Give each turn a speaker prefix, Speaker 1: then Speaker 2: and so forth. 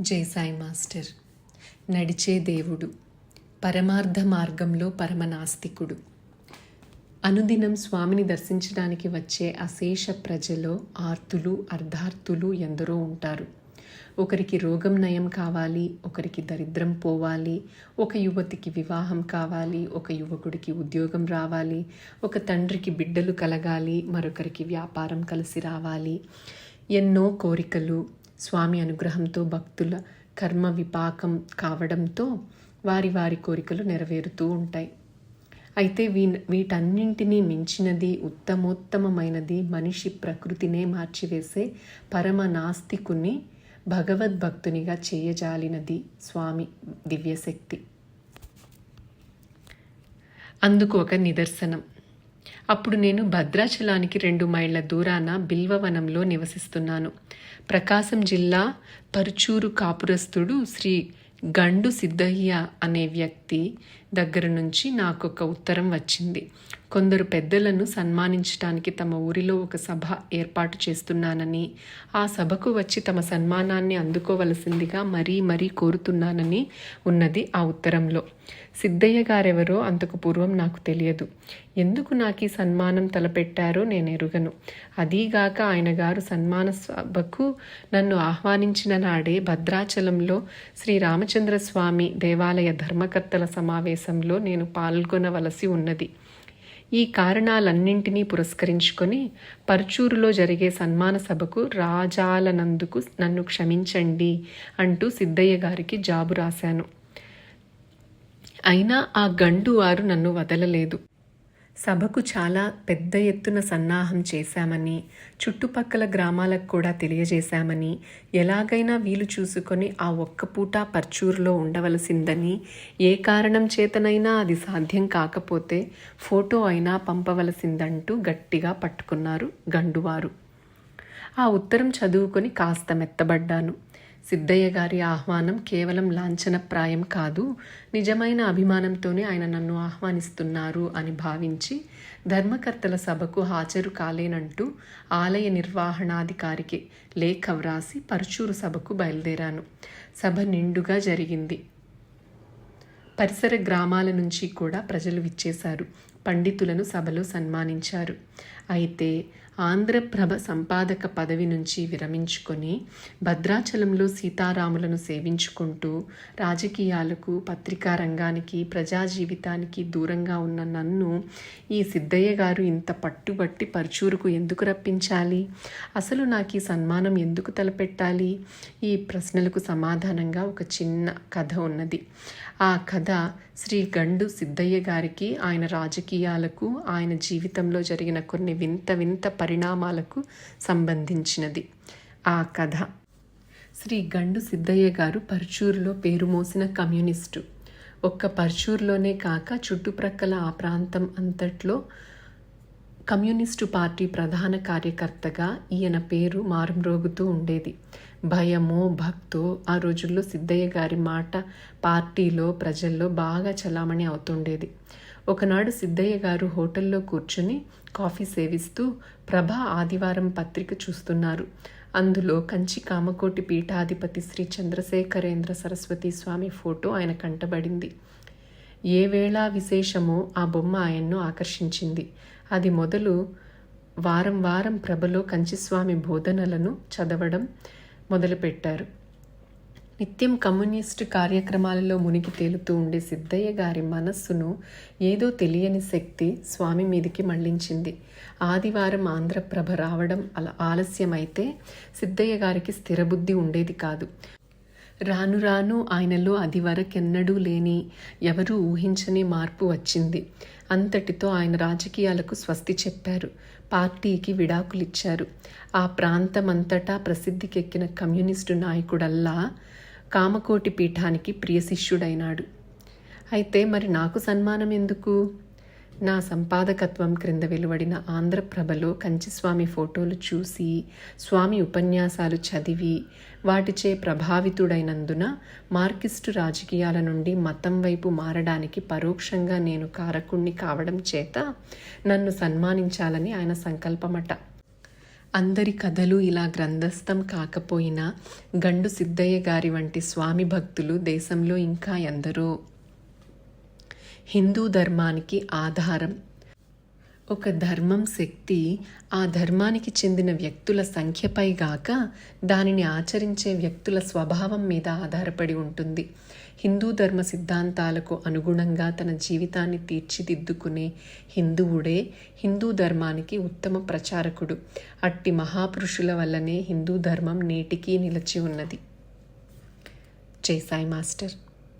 Speaker 1: జై సాయి మాస్టర్. నడిచే దేవుడు పరమార్థ మార్గంలో పరమనాస్తికుడు. అనుదినం స్వామిని దర్శించడానికి వచ్చే అశేష ప్రజలో ఆర్తులు అర్ధార్థులు ఎందరో ఉంటారు. ఒకరికి రోగం నయం కావాలి ఒకరికి దరిద్రం పోవాలి ఒక యువతికి వివాహం కావాలి ఒక యువకుడికి ఉద్యోగం రావాలి ఒక తండ్రికి బిడ్డలు కలగాలి మరొకరికి వ్యాపారం కలిసి రావాలి. ఎన్నో కోరికలు స్వామి అనుగ్రహంతో భక్తుల కర్మ విపాకం కావడంతో వారి వారి కోరికలు నెరవేరుతూ ఉంటాయి. అయితే వీ వీటన్నింటినీ మించినది ఉత్తమోత్తమమైనది మనిషి ప్రకృతినే మార్చివేసే పరమ నాస్తికుని భగవద్భక్తునిగా చేయజాలినది స్వామి దివ్యశక్తి. అందుకు ఒక నిదర్శనం. అప్పుడు నేను భద్రాచలానికి రెండు మైళ్ళ దూరాన బిల్వవనంలో నివసిస్తున్నాను. ప్రకాశం జిల్లా పరుచూరు కాపురస్తుడు శ్రీ గండు సిద్ధయ్య అనే వ్యక్తి దగ్గర నుంచి నాకు ఒక ఉత్తరం వచ్చింది. కొందరు పెద్దలను సన్మానించడానికి తమ ఊరిలో ఒక సభ ఏర్పాటు చేస్తున్నానని ఆ సభకు వచ్చి తమ సన్మానాన్ని అందుకోవలసిందిగా మరీ మరీ కోరుతున్నానని ఉన్నది ఆ ఉత్తరంలో. సిద్ధయ్య గారెవరో అంతకు పూర్వం నాకు తెలియదు. ఎందుకు నాకు ఈ సన్మానం తలపెట్టారో నేను ఎరుగను. అదీగాక ఆయన గారు సన్మాన సభకు నన్ను ఆహ్వానించిన నాడే భద్రాచలంలో శ్రీ రామచంద్ర స్వామి దేవాలయ ధర్మకర్తల సమావేశం సమావేశంలో నేను పాల్గొనవలసి ఉన్నది. ఈ కారణాలన్నింటినీ పురస్కరించుకొని పర్చూరులో జరిగే సన్మాన సభకు రాజాలనందుకు నన్ను క్షమించండి అంటూ సిద్ధయ్య గారికి జాబు రాశాను. అయినా ఆ గండు వారు నన్ను వదలలేదు. సభకు చాలా పెద్ద ఎత్తున సన్నాహం చేశామని చుట్టుపక్కల గ్రామాలకు కూడా తెలియజేశామని ఎలాగైనా వీలు చూసుకొని ఆ ఒక్క పూట పర్చూరులో ఉండవలసిందని ఏ కారణం చేతనైనా అది సాధ్యం కాకపోతే ఫోటో అయినా పంపవలసిందంటూ గట్టిగా పట్టుకున్నారు గండువారు. ఆ ఉత్తరం చదువుకొని కాస్త మెత్తబడ్డాను. సిద్ధయ్య గారి ఆహ్వానం కేవలం లాంఛనప్రాయం కాదు నిజమైన అభిమానంతోనే ఆయన నన్ను ఆహ్వానిస్తున్నారు అని భావించి ధర్మకర్తల సభకు హాజరు కాలేనంటూ ఆలయ నిర్వహణాధికారికి లేఖ వ్రాసి పరుచూరు సభకు బయలుదేరాను. సభ నిండుగా జరిగింది. పరిసర గ్రామాల నుంచి కూడా ప్రజలు విచ్చేశారు. పండితులను సభలో సన్మానించారు. అయితే ఆంధ్రప్రభ సంపాదక పదవి నుంచి విరమించుకొని భద్రాచలంలో సీతారాములను సేవించుకుంటూ రాజకీయాలకు పత్రికా రంగానికి ప్రజా జీవితానికి దూరంగా ఉన్న నన్ను ఈ సిద్ధయ్య గారు ఇంత పట్టుబట్టి పరుచూరుకు ఎందుకు రప్పించాలి? అసలు నాకు ఈ సన్మానం ఎందుకు తలపెట్టాలి? ఈ ప్రశ్నలకు సమాధానంగా ఒక చిన్న కథ ఉన్నది. ఆ కథ శ్రీ గండు సిద్ధయ్య గారికి ఆయన రాజకీయాలకు ఆయన జీవితంలో జరిగిన కొన్ని వింత వింత పరిణామాలకు సంబంధించినది. ఆ కథ. శ్రీ గండు సిద్ధయ్య గారు పర్చూరులో పేరు మోసిన కమ్యూనిస్టు. ఒక్క పర్చూరులోనే కాక చుట్టుప్రక్కల ఆ ప్రాంతం అంతట్లో కమ్యూనిస్టు పార్టీ ప్రధాన కార్యకర్తగా ఈయన పేరు మారుమ్రోగుతూ ఉండేది. భయమో భక్తో ఆ రోజుల్లో సిద్ధయ్య గారి మాట పార్టీలో ప్రజల్లో బాగా చలామణి అవుతుండేది. ఒకనాడు సిద్ధయ్య గారు హోటల్లో కూర్చుని కాఫీ సేవిస్తూ ప్రభ ఆదివారం పత్రిక చూస్తున్నారు. అందులో కంచి కామకోటి పీఠాధిపతి శ్రీ చంద్రశేఖరేంద్ర సరస్వతి స్వామి ఫోటో ఆయన కంటబడింది. ఏ వేళా విశేషమో ఆ బొమ్మ ఆయన్ను ఆకర్షించింది. అది మొదలు వారం వారం ప్రభలో కంచిస్వామి బోధనలను చదవడం మొదలుపెట్టారు. నిత్యం కమ్యూనిస్టు కార్యక్రమాలలో మునిగి తేలుతూ ఉండే సిద్ధయ్య గారి మనస్సును ఏదో తెలియని శక్తి స్వామి మీదికి మళ్ళించింది. ఆదివారం ఆంధ్రప్రభ రావడం అలా ఆలస్యమైతే సిద్ధయ్య గారికి స్థిరబుద్ధి ఉండేది కాదు. రాను రాను ఆయనలో అది వరకెన్నడూ లేని ఎవరూ ఊహించని మార్పు వచ్చింది. అంతటితో ఆయన రాజకీయాలకు స్వస్తి చెప్పారు. పార్టీకి విడాకులిచ్చారు. ఆ ప్రాంతమంతటా ప్రసిద్ధికెక్కిన కమ్యూనిస్టు నాయకుడల్లా కామకోటి పీఠానికి ప్రియ శిష్యుడైనాడు అయితే మరి నాకు సన్మానం ఎందుకు నా సంపాదకత్వం క్రింద వెలువడిన ఆంధ్రప్రభలో కంచిస్వామి ఫోటోలు చూసి స్వామి ఉపన్యాసాలు చదివి వాటిచే ప్రభావితుడైనందున మార్కిస్టు రాజకీయాల నుండి మతం వైపు మారడానికి పరోక్షంగా నేను కారకుణ్ణి కావడం చేత నన్ను సన్మానించాలని ఆయన సంకల్పమట. అందరి కథలు ఇలా గ్రంథస్థం కాకపోయినా గండు సిద్ధయ్య గారి వంటి స్వామి భక్తులు దేశంలో ఇంకా ఎందరో. హిందూ ధర్మానికి ఆధారం. ఒక ధర్మం శక్తి ఆ ధర్మానికి చెందిన వ్యక్తుల సంఖ్యపై గాక దానిని ఆచరించే వ్యక్తుల స్వభావం మీద ఆధారపడి ఉంటుంది. హిందూ ధర్మ సిద్ధాంతాలకు అనుగుణంగా తన జీవితాన్ని తీర్చిదిద్దుకునే హిందువుడే హిందూ ధర్మానికి ఉత్తమ ప్రచారకుడు. అట్టి మహాపురుషుల వల్లనే హిందూ ధర్మం నేటికీ నిలిచి ఉన్నది. జై సాయి మాస్టర్.